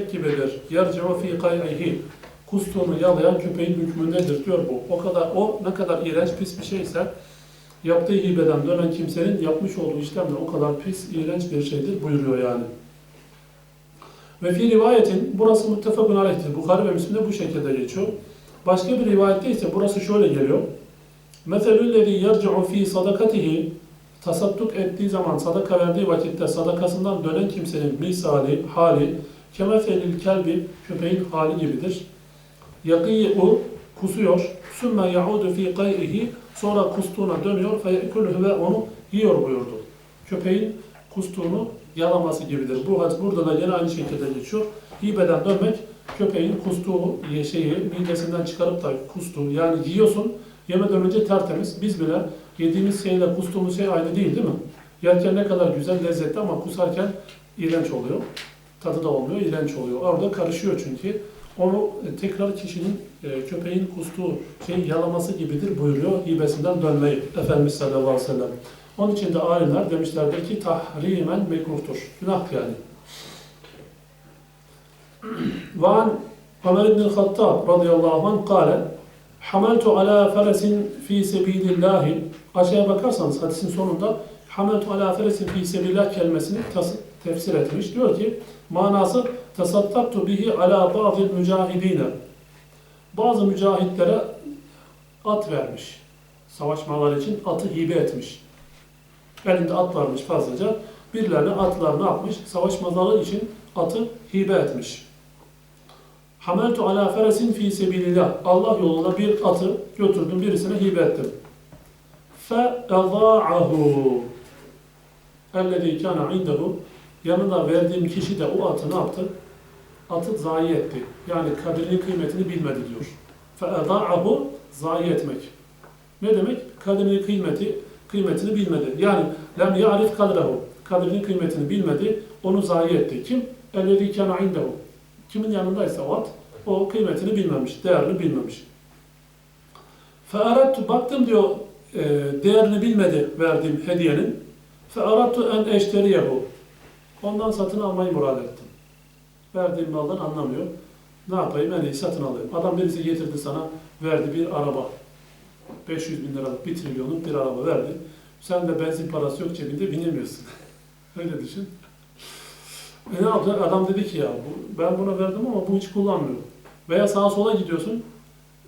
gibidir. Yerci'u fi kay'ihi. Kustuğunu yalayan köpeğin hükmündedir diyor bu. O kadar o ne kadar iğrenç pis bir şeyse yaptığı hibeden dönen kimsenin yapmış olduğu işlem de o kadar pis, iğrenç bir şeydir buyuruyor yani. Ve fi rivayetin burası muttefakun aleyhtir. Bukhari ve Müslim'de bu şekilde geçiyor. Başka bir rivayette ise burası şöyle geliyor. Meselüllezî yerci'u fi sadakatihi tasadduk ettiği zaman sadaka verdiği vakitte sadakasından dönen kimsenin misali, hali kemeselil kelbi köpeğin hali gibidir. Yakî'u kusuyor. Sümme yaudu fi qay'ihi sonra kustuğuna dönüyor yekulhu ve onu yiyor buyurdu. Köpeğin kustuğunu yalaması gibidir. Bu hadis burada da yine aynı şekilde geçiyor. Hibeden dönmek köpeğin kustuğu şeyi midesinden çıkarıp da kustuğu yani yiyorsun yemeden önce tertemiz. Biz bile yediğimiz şeyle kustuğumuz şey aynı değil değil mi? Yerken ne kadar güzel lezzetli ama kusarken iğrenç oluyor. Tadı da olmuyor, iğrenç oluyor. Orada karışıyor çünkü. Onu e, tekrar kişinin e, köpeğin kustuğu şey yalaması gibidir buyuruyor hibesinden dönmeyi Efendimiz sallallahu aleyhi ve sellem. Onun için de alimler demişlerdir ki tahrimen mekruhtur. Günah yani. Ve an Ömer ibn Hattab radıyallahu anh kâle Hameltu ala feresin fi sebilillahi Aşağıya bakarsanız hadisin sonunda Hameltu ala feresin fi sebilillah kelimesini tefsir etmiş. Diyor ki manası tasaddaktu bihi ala bazı mücahidine bazı mücahitlere at vermiş. Savaşmalar için atı hibe etmiş. Elinde at varmış fazlaca. Birilerine atlar ne yapmış? Savaşmaları için atı hibe etmiş. Hameltu ala feresin fi sebilillah. Allah yolunda bir atı götürdüm birisine hibe ettim. Fe eza'ahu. Ellezî kâne indehu. Yanında verdiğim kişi de o atı ne yaptı? Atı zayi etti. Yani kadrini kıymetini bilmedi diyor. Eza'ahu zayi etmek. Ne demek? Kadrini kıymeti kıymetini bilmedi. Yani lem ya'rif kadrehu. Kadrini kıymetini bilmedi. Onu zayi etti. Kim? Ellezî kâne indehu. Kimin yanındaysa o at, o kıymetini bilmemiş, değerini bilmemiş. Fe'arattu, baktım diyor, e, değerini bilmedi verdiğim hediyenin. Fe'arattu en eşteriyehu. Ondan satın almayı murad ettim. Verdiğim maldan anlamıyor. Ne yapayım? En iyi satın alayım. Adam birisi getirdi sana, verdi bir araba. 500 bin liralık, 1 trilyonluk bir araba verdi. Sen de benzin parası yok cebinde binemiyorsun. Öyle düşün. E ne yaptı? Adam dedi ki ya bu, ben buna verdim ama bu hiç kullanmıyor. Veya sağa sola gidiyorsun.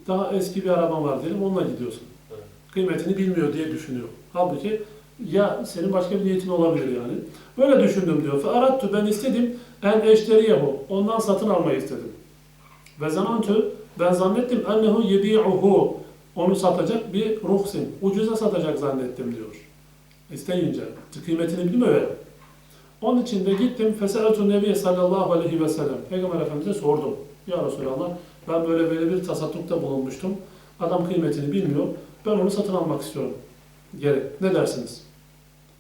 Daha eski bir araban var diyelim onunla gidiyorsun. Evet. Kıymetini bilmiyor diye düşünüyor. Halbuki ya senin başka bir niyetin olabilir yani. Böyle düşündüm diyor. Fe arattu ben istedim en eşteriye bu. Ondan satın almayı istedim. Ve zanantu ben zannettim ennehu yebi'uhu. Onu satacak bir ruhsin. Ucuza satacak zannettim diyor. İsteyince. Kıymetini bilmiyor ya. Onun için de gittim Feseletun Nebiye sallallahu aleyhi ve sellem. Peygamber Efendimiz'e sordum. Ya Resulallah ben böyle böyle bir tasaddukta bulunmuştum. Adam kıymetini bilmiyor. Ben onu satın almak istiyorum. Geri. Ne dersiniz?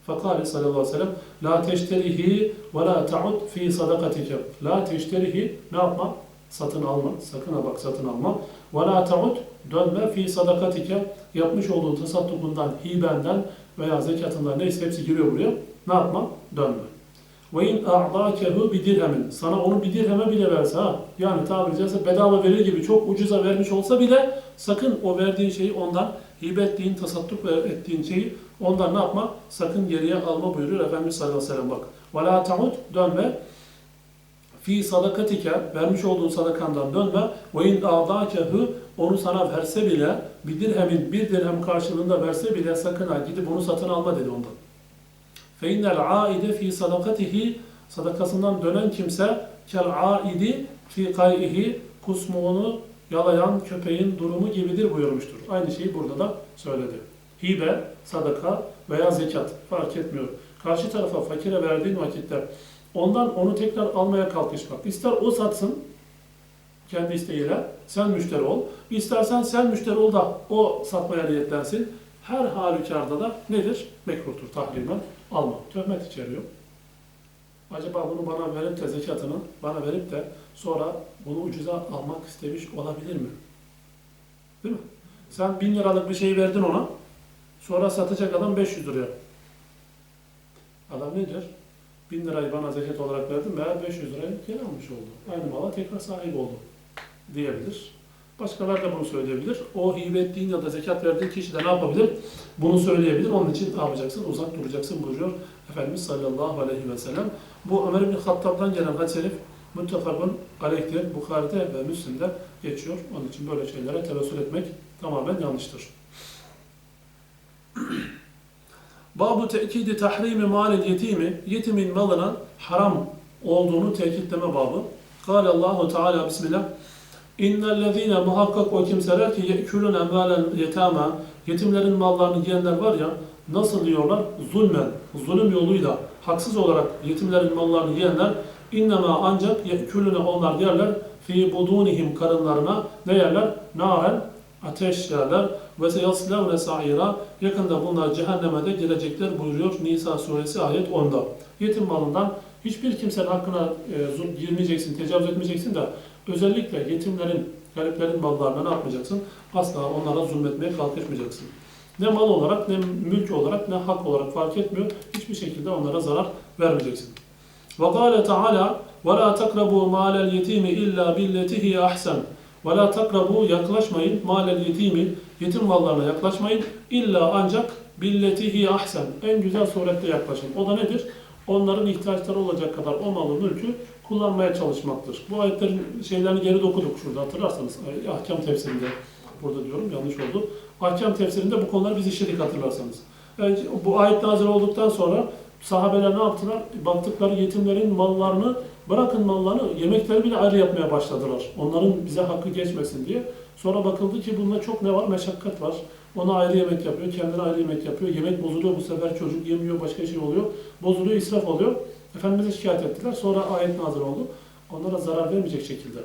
Fakale sallallahu aleyhi ve sellem La teşterihi ve la ta'ud fi sadakatike. La teşterihi ne yapma? Satın alma. Sakın ha bak satın alma. Ve la ta'ud dönme fi sadakatike. Yapmış olduğun tasaddukundan, hibenden veya zekatından neyse hepsi giriyor buraya. Ne yapma? Dönme. Ve in a'dakehu bi dirhemin. Sana onu bir dirheme bile verse ha. Yani tabiri caizse bedava verir gibi çok ucuza vermiş olsa bile sakın o verdiğin şeyi ondan hibe ettiğin, tasadduk ve ettiğin şeyi ondan ne yapma? Sakın geriye alma buyuruyor Efendimiz sallallahu aleyhi ve sellem bak. Ve la ta'ud dönme. Fi sadakatike vermiş olduğun sadakandan dönme. Ve in a'dakehu onu sana verse bile bir dirhemin bir dirhem karşılığında verse bile sakın ha gidip onu satın alma dedi ondan. فَاِنَّ الْعَائِدَ ف۪ي صَدَقَتِهِ Sadakasından dönen kimse kel-aidi fi kay'ihi kusmuğunu yalayan köpeğin durumu gibidir buyurmuştur. Aynı şeyi burada da söyledi. Hibe, sadaka veya zekat fark etmiyor. Karşı tarafa fakire verdiğin vakitte ondan onu tekrar almaya kalkışmak. İster o satsın kendi isteğiyle sen müşteri ol. İstersen sen müşteri ol da o satmaya niyetlensin. Her halükarda da nedir? Mekruhtur tahrimen alma. Töhmet içeriyor. Acaba bunu bana verip de zekatını bana verip de sonra bunu ucuza almak istemiş olabilir mi? Değil mi? Sen bin liralık bir şey verdin ona. Sonra satacak adam 500 liraya. Adam ne der? 1000 lirayı bana zekat olarak verdin veya 500 lirayı geri almış oldu. Aynı mala tekrar sahip oldu diyebilir. Başkaları da bunu söyleyebilir. O hibe ettiğin ya da zekat verdiğin kişi de ne yapabilir? Bunu söyleyebilir. Onun için ne yapacaksın? Uzak duracaksın buyuruyor Efendimiz sallallahu aleyhi ve sellem. Bu Ömer bin Hattab'dan gelen hadis-i şerif muttefakun aleyhtir. Bukhari'de ve Müslim'de geçiyor. Onun için böyle şeylere tevessül etmek tamamen yanlıştır. Babu tekidi tahrimi malil yetimi, yetimin malına haram olduğunu tekitleme babı. Kâle Allahu Teala Bismillah. İnnellezîne muhakkak o kimseler ki ye'kulun emvâlen yetâmâ, yetimlerin mallarını yiyenler var ya, nasıl diyorlar? Zulmen, zulüm yoluyla, haksız olarak yetimlerin mallarını yiyenler, innema ancak ye'kulune onlar yerler, fi budunihim karınlarına ne yerler? Naren, ateş yerler ve seyaslevne sa'ira yakında bunlar cehenneme de girecekler buyuruyor Nisa suresi ayet 10'da. Yetim malından hiçbir kimsenin hakkına e, girmeyeceksin, tecavüz etmeyeceksin de özellikle yetimlerin, gariplerin mallarına ne yapmayacaksın? Asla onlara zulmetmeye kalkışmayacaksın. Ne mal olarak, ne mülk olarak, ne hak olarak fark etmiyor. Hiçbir şekilde onlara zarar vermeyeceksin. وقال تعالى ولا تقربوا مال اليتيم إلا بالتي هي أحسن ولا تقربوا yaklaşmayın malel yetimi yetim mallarına yaklaşmayın illa ancak billeti hi ahsen en güzel surette yaklaşın. O da nedir? Onların ihtiyaçları olacak kadar o malı mülkü kullanmaya çalışmaktır. Bu ayetlerin şeylerini geri okuduk şurada hatırlarsanız. Ay- Ahkam tefsirinde burada diyorum yanlış oldu. Ahkam tefsirinde bu konuları biz işledik hatırlarsanız. Yani bu ayet nazil olduktan sonra sahabeler ne yaptılar? Baktıkları yetimlerin mallarını bırakın mallarını yemekleri bile ayrı yapmaya başladılar. Onların bize hakkı geçmesin diye. Sonra bakıldı ki bunda çok ne var? Meşakkat var. Ona ayrı yemek yapıyor, kendine ayrı yemek yapıyor. Yemek bozuluyor bu sefer çocuk yemiyor, başka şey oluyor. Bozuluyor, israf oluyor. Efendimiz'e şikayet ettiler. Sonra ayet nazil oldu. Onlara zarar vermeyecek şekilde.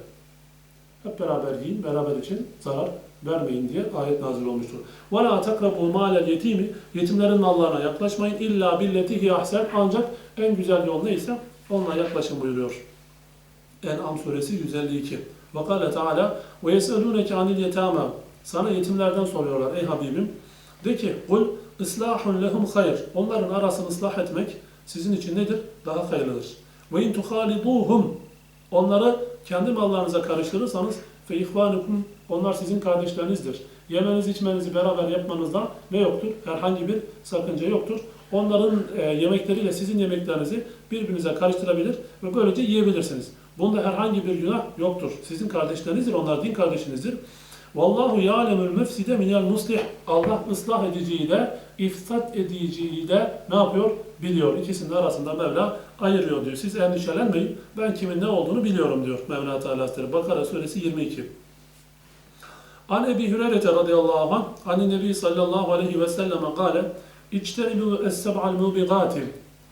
Hep beraber yiyin, beraber için zarar vermeyin diye ayet nazil olmuştur. وَلَا تَقْرَبُوا مَالَ الْيَتِيمِ Yetimlerin mallarına yaklaşmayın. illa billeti hi ahsen Ancak en güzel yol neyse onunla yaklaşın buyuruyor. En'am suresi 152. وَقَالَ تَعَالَى وَيَسْأَلُونَكَ عَنِ الْيَتَامَى Sana yetimlerden soruyorlar ey Habibim. De ki kul islahun lehum hayr. Onların arasını ıslah etmek sizin için nedir? Daha hayırlıdır. Ve in tuhaliduhum Onları kendi mallarınıza karıştırırsanız fe ihvanukum onlar sizin kardeşlerinizdir. Yemeniz içmenizi beraber yapmanızda ne yoktur? Herhangi bir sakınca yoktur. Onların e, yemekleriyle sizin yemeklerinizi birbirinize karıştırabilir ve böylece yiyebilirsiniz. Bunda herhangi bir günah yoktur. Sizin kardeşlerinizdir, onlar din kardeşinizdir. Vallahu ya'lemul müfside minel muslih. Allah ıslah ediciyi de, ifsat ediciyi de ne yapıyor? Biliyor. İkisinin arasında Mevla ayırıyor diyor. Siz endişelenmeyin. Ben kimin ne olduğunu biliyorum diyor Mevla Teala Hazretleri. Bakara suresi 22. An Ebi Hüreyre radıyallahu anh, an Nebi sallallahu aleyhi ve selleme kâle, İçtenibu es-seb'al mubigati.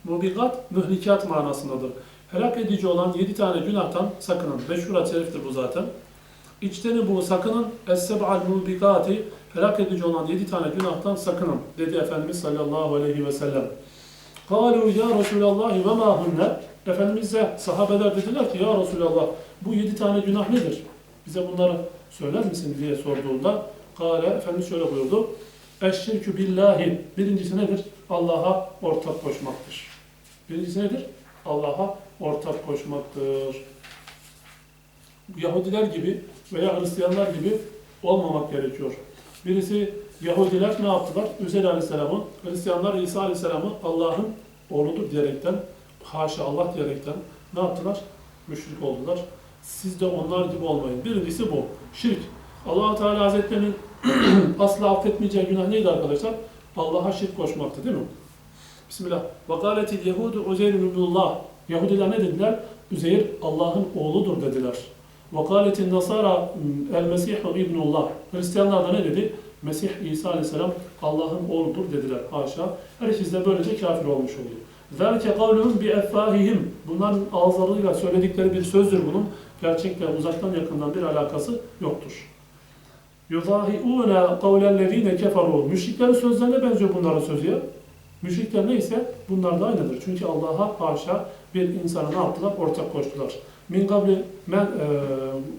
Mubigat, mühlikat manasındadır. Helak edici olan yedi tane günahtan sakının. Meşhur hadis-i bu zaten. İçtenibu sakının, es-seb'al mubigati. Helak edici olan yedi tane günahtan sakının. Dedi Efendimiz sallallahu aleyhi ve sellem. Kalu ya Resulallah ve ma hunne. Efendimiz'e sahabeler dediler ki ya Resulallah bu yedi tane günah nedir? Bize bunları söyler misin diye sorduğunda Kale Efendimiz şöyle buyurdu. Eşşirkü billahi. Birincisi nedir? Allah'a ortak koşmaktır. Birincisi nedir? Allah'a ortak koşmaktır. Yahudiler gibi veya Hristiyanlar gibi olmamak gerekiyor. Birisi Yahudiler ne yaptılar? Üzeyr Aleyhisselam'ı, Hristiyanlar İsa Aleyhisselam'ı Allah'ın doğrudur diyerekten, haşa Allah diyerekten ne yaptılar? Müşrik oldular. Siz de onlar gibi olmayın. Birincisi bu. Şirk. allah Teala Hazretlerinin asla affetmeyeceği günah neydi arkadaşlar? Allah'a şirk koşmaktı değil mi? Bismillah. Vakaletil Yehudu Uzeyr ibnullah. Yahudiler ne dediler? Üzeyr Allah'ın oğludur dediler. Vakaletil Nasara El Mesihu ibnullah. Hristiyanlar da ne dedi? Mesih İsa Aleyhisselam Allah'ın oğludur dediler. Haşa. Herkes de böylece kafir olmuş oldu. Velke kavluhum bi effahihim. Bunların ağızlarıyla söyledikleri bir sözdür bunun. Gerçekle uzaktan yakından bir alakası yoktur. Yuzahi'ûne kavlellezîne keferû. Müşriklerin sözlerine benziyor bunların sözü ya. Müşrikler neyse bunlar da aynıdır. Çünkü Allah'a haşa bir insana ne yaptılar? Ortak koştular. Min kabli men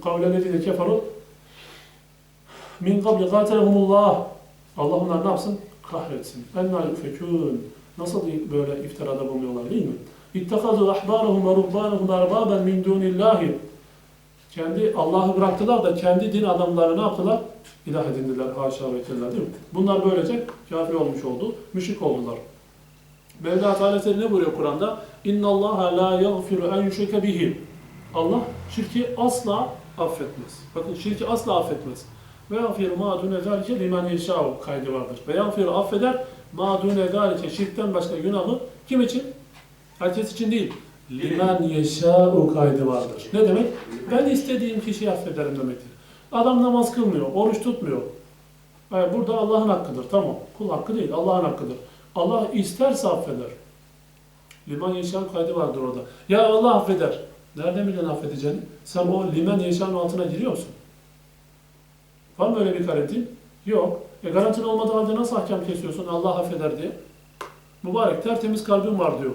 kavlellezîne keferû min kabli qatalehumullah Allah onları ne yapsın? Kahretsin. Enna yufekûn. Nasıl böyle iftirada bulunuyorlar değil mi? İttekazû ahbârahum ve ruhbânahum erbâben min dûnillâhi. Kendi Allah'ı bıraktılar da kendi din adamlarını ne yaptılar? İlah edindiler. Haşa ve kella değil mi? Bunlar böylece kafir olmuş oldu. Müşrik oldular. Mevla Teala ne buyuruyor Kur'an'da? İnna Allah la yaghfiru en yushrike bihi. Allah şirki asla affetmez. Bakın şirki asla affetmez. Ve yaghfiru ma dune zalike limen yeşâ'u kaydı vardır. Ve yaghfiru affeder ma dune zalike şirkten başka günahı kim için? Herkes için değil. Limen yeşâ'u kaydı vardır. Ne demek? Ben istediğim kişiyi affederim demektir. Adam namaz kılmıyor, oruç tutmuyor. Yani burada Allah'ın hakkıdır. Tamam. Kul hakkı değil, Allah'ın hakkıdır. Allah isterse affeder. Liman yeşan kaydı vardır orada. Ya Allah affeder. Nereden bilen affedeceğini? Sen o liman yeşanın altına giriyor musun? Var mı öyle bir garantin? Yok. E garantin olmadığı halde nasıl hakem kesiyorsun Allah affeder diye? Mübarek tertemiz kalbim var diyor.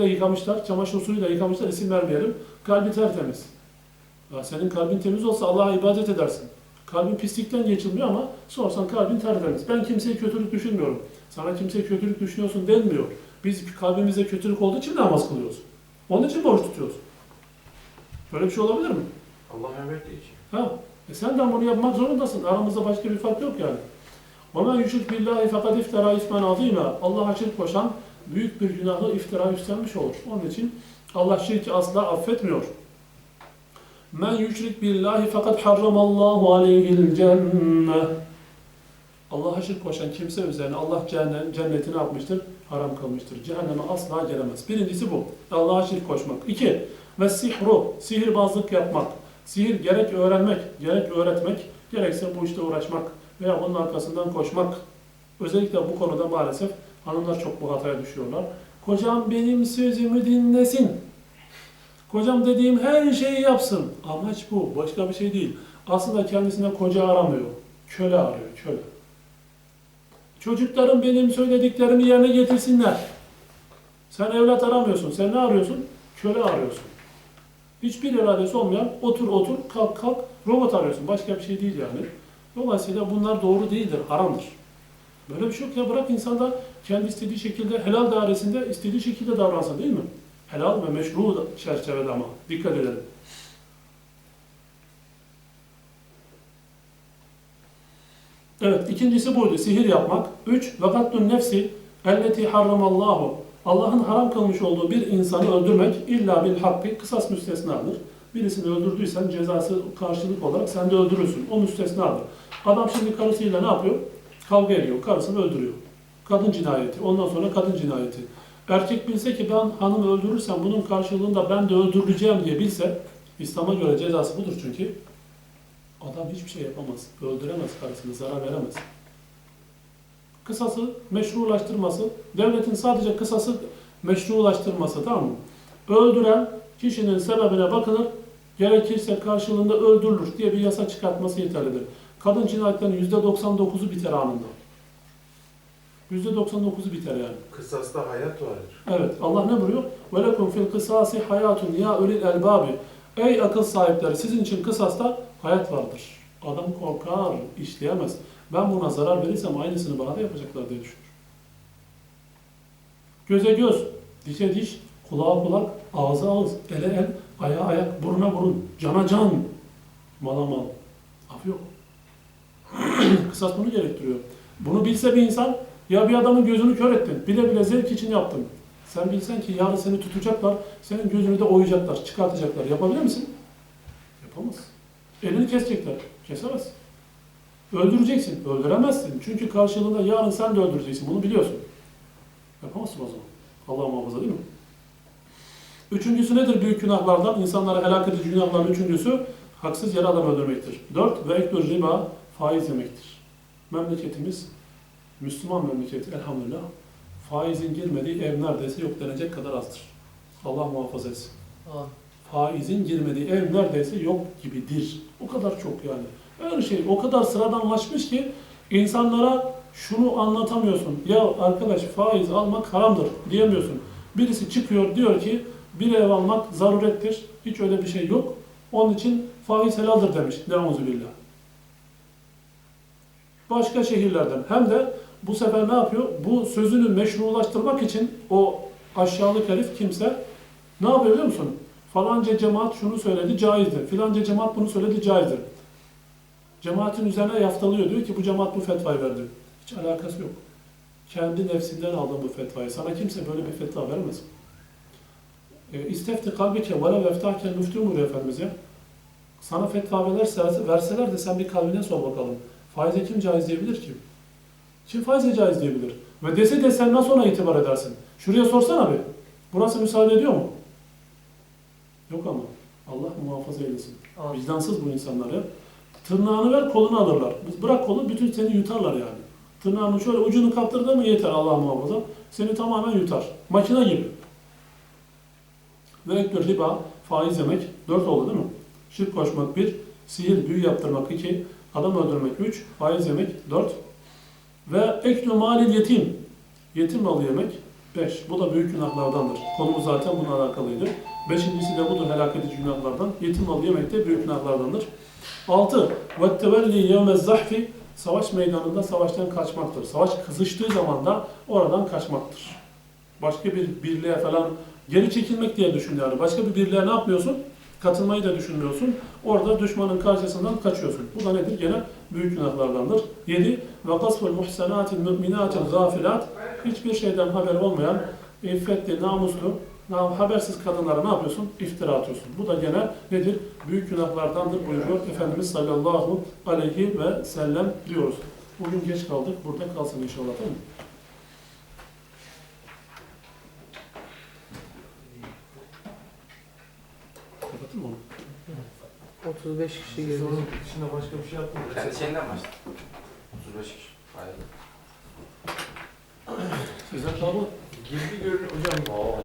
De yıkamışlar, çamaşır suyuyla yıkamışlar, isim vermeyelim. Kalbi tertemiz. Ya senin kalbin temiz olsa Allah'a ibadet edersin. Kalbin pislikten geçilmiyor ama sorsan kalbin tertemiz. Ben kimseye kötülük düşünmüyorum. Sana kimseye kötülük düşünüyorsun denmiyor. Biz kalbimizde kötülük olduğu için namaz kılıyoruz. Onun için borç tutuyoruz. Böyle bir şey olabilir mi? Allah emrettiği için. Ha, e sen de bunu yapmak zorundasın. Aramızda başka bir fark yok yani. وَمَنْ يُشْرِكْ بِاللّٰهِ فَقَدْ اِفْتَرَى اِسْمًا عَظ۪يمًا Allah'a şirk koşan büyük bir günahı iftira üstlenmiş olur. Onun için Allah şirki asla affetmiyor. Men yushrik billahi fakat harramallahu aleyhil cenne. Allah'a şirk koşan kimse üzerine Allah cehennem, cenneti ne yapmıştır? Haram kılmıştır. Cehenneme asla gelemez. Birincisi bu. Allah'a şirk koşmak. İki. Ve sihru. Sihirbazlık yapmak. Sihir gerek öğrenmek, gerek öğretmek, gerekse bu işte uğraşmak veya bunun arkasından koşmak. Özellikle bu konuda maalesef hanımlar çok bu hataya düşüyorlar. Kocam benim sözümü dinlesin. Kocam dediğim her şeyi yapsın. Amaç bu. Başka bir şey değil. Aslında kendisine koca aramıyor. Köle arıyor. Köle. Çocuklarım benim söylediklerimi yerine getirsinler. Sen evlat aramıyorsun. Sen ne arıyorsun? Köle arıyorsun. Hiçbir iradesi olmayan otur otur kalk kalk robot arıyorsun. Başka bir şey değil yani. Dolayısıyla bunlar doğru değildir. Haramdır. Böyle bir şey yok ya. Bırak insanlar kendi istediği şekilde helal dairesinde istediği şekilde davransın değil mi? Helal ve meşru çerçevede ama. Dikkat edelim. Evet, ikincisi buydu. Sihir yapmak. Üç, vekattun nefsi elleti harramallahu. Allah'ın haram kılmış olduğu bir insanı öldürmek illa bil hakkı kısas müstesnadır. Birisini öldürdüysen cezası karşılık olarak sen de öldürürsün. O müstesnadır. Adam şimdi karısıyla ne yapıyor? Kavga ediyor. Karısını öldürüyor. Kadın cinayeti. Ondan sonra kadın cinayeti. Erkek bilse ki ben hanımı öldürürsem bunun karşılığında ben de öldürüleceğim diye bilse İslam'a göre cezası budur çünkü adam hiçbir şey yapamaz. Öldüremez karısını, zarar veremez Kısası meşrulaştırması, devletin sadece kısası meşrulaştırması tamam mı? Öldüren kişinin sebebine bakılır, gerekirse karşılığında öldürülür diye bir yasa çıkartması yeterlidir. Kadın cinayetlerinin %99'u biter anında. %99'u biter yani. Kısasta hayat vardır. Evet, Allah ne buyuruyor? وَلَكُمْ فِي الْقِسَاسِ hayatun ya ölil elbabi. Ey akıl sahipleri, sizin için kısasta hayat vardır. Adam korkar, işleyemez. Ben buna zarar verirsem aynısını bana da yapacaklar diye düşünür. Göze göz, dişe diş, kulağa kulak, ağza ağız, ele el, ayağa ayak, buruna burun, cana can, mala mal. Af yok. Kısas bunu gerektiriyor. Bunu bilse bir insan, ya bir adamın gözünü kör ettin, bile bile zevk için yaptın. Sen bilsen ki yarın seni tutacaklar, senin gözünü de oyacaklar, çıkartacaklar. Yapabilir misin? Yapamaz. Elini kesecekler. Kesemez. Öldüreceksin. Öldüremezsin. Çünkü karşılığında yarın sen de öldüreceksin. Bunu biliyorsun. Yapamazsın o zaman. Allah muhafaza değil mi? Üçüncüsü nedir büyük günahlardan? İnsanlara helak edici günahların üçüncüsü haksız yere adam öldürmektir. Dört, ve ektur riba faiz yemektir. Memleketimiz Müslüman memleketi elhamdülillah. Faizin girmediği ev neredeyse yok denecek kadar azdır. Allah muhafaza etsin. Faizin girmediği ev neredeyse yok gibidir. O kadar çok yani. Her şey o kadar sıradanlaşmış ki insanlara şunu anlatamıyorsun. Ya arkadaş faiz almak haramdır diyemiyorsun. Birisi çıkıyor diyor ki bir ev almak zarurettir. Hiç öyle bir şey yok. Onun için faiz helaldir demiş. Neuzubillah. Başka şehirlerden hem de bu sefer ne yapıyor? Bu sözünü meşrulaştırmak için o aşağılık herif kimse ne yapıyor biliyor musun? Falanca cemaat şunu söyledi caizdir. Filanca cemaat bunu söyledi caizdir. Cemaatin üzerine yaftalıyor. Diyor ki bu cemaat bu fetvayı verdi. Hiç alakası yok. Kendi nefsinden aldın bu fetvayı. Sana kimse böyle bir fetva vermez. E, İstefti kalbike ve la veftaken müftü buyuruyor Efendimiz ya. Sana fetva verirse, verseler de sen bir kalbine sor bakalım. Faize kim caiz diyebilir ki? Kim faize caiz diyebilir? Ve dese de sen nasıl ona itibar edersin? Şuraya sorsana bir. Burası müsaade ediyor mu? Yok ama. Allah muhafaza eylesin. Vicdansız bu insanları. Tırnağını ver kolunu alırlar. Bırak kolu bütün seni yutarlar yani. Tırnağını şöyle ucunu kaptırdı mı yeter Allah muhafaza. Seni tamamen yutar. Makine gibi. Ve ektir riba, faiz yemek. Dört oldu değil mi? Şirk koşmak bir, sihir, büyü yaptırmak iki, adam öldürmek üç, faiz yemek dört. Ve eklu malil yetim. Yetim malı yemek beş. Bu da büyük günahlardandır. Konumuz zaten bununla alakalıydı. Beşincisi de budur helak edici günahlardan. Yetim malı yemek de büyük günahlardandır. Altı. Ve tevelli yevmez zahfi. Savaş meydanında savaştan kaçmaktır. Savaş kızıştığı zaman da oradan kaçmaktır. Başka bir birliğe falan geri çekilmek diye düşün yani. Başka bir birliğe ne yapmıyorsun? Katılmayı da düşünmüyorsun. Orada düşmanın karşısından kaçıyorsun. Bu da nedir? Gene büyük günahlardandır. 7. Ve kasful muhsenatil müminatil gafilat. Hiçbir şeyden haber olmayan, iffetli, namuslu, nam habersiz kadınlara ne yapıyorsun? İftira atıyorsun. Bu da gene nedir? Büyük günahlardandır buyuruyor Efendimiz sallallahu aleyhi ve sellem diyoruz. Bugün geç kaldık. Burada kalsın inşallah tamam mı? Kapatın mı onu? 35 kişi girdi. Sorun dışında başka bir şey yapmadık. Kendi şeyinden başla. 35 kişi. Hayır. Sizden kalma. Girdi görünüyor hocam.